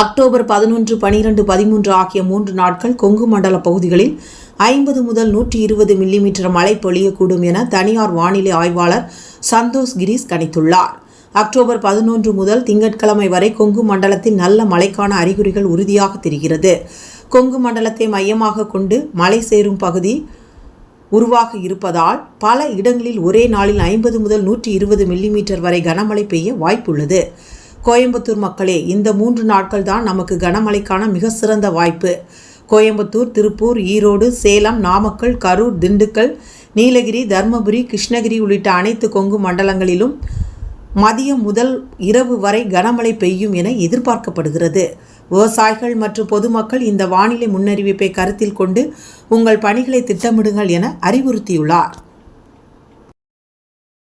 October பதினொன்று பனிரெண்டு பதிமூன்று ஆகிய மூன்று நாட்கள் கொங்கு மண்டல பகுதிகளில் ஐம்பது முதல் நூற்றி இருபது மில்லிமீட்டர் மழை பொழியக்கூடும் என தனியார் வானிலை ஆய்வாளர் சந்தோஷ் கிரீஸ் கணித்துள்ளார். அக்டோபர் பதினொன்று முதல் திங்கட்கிழமை வரை கொங்கு மண்டலத்தில் நல்ல மழைக்கான அறிகுறிகள் உறுதியாக தெரிகிறது. கொங்கு மண்டலத்தை மையமாக கொண்டு மழை சேரும் பகுதி உருவாக இருப்பதால் பல இடங்களில் ஒரே நாளில் ஐம்பது முதல் நூற்றி இருபது மில்லிமீட்டர் வரை கனமழை பெய்ய வாய்ப்புள்ளது. கோயம்புத்தூர் மக்களே இந்த மூன்று நாட்கள் தான் நமக்கு கனமழைக்கான மிக சிறந்த வாய்ப்பு. கோயம்புத்தூர் திருப்பூர் ஈரோடு சேலம் நாமக்கல் கரூர் திண்டுக்கல் நீலகிரி தர்மபுரி கிருஷ்ணகிரி உள்ளிட்ட அனைத்து கொங்கு மண்டலங்களிலும் மதியம் முதல் இரவு வரை கனமழை பெய்யும் என எதிர்பார்க்கப்படுகிறது. விவசாயிகள் மற்றும் பொதுமக்கள் இந்த வானிலை முன்னறிவிப்பை கருத்தில் கொண்டு உங்கள் பணிகளை திட்டமிடுங்கள் என அறிவுறுத்தியுள்ளார்.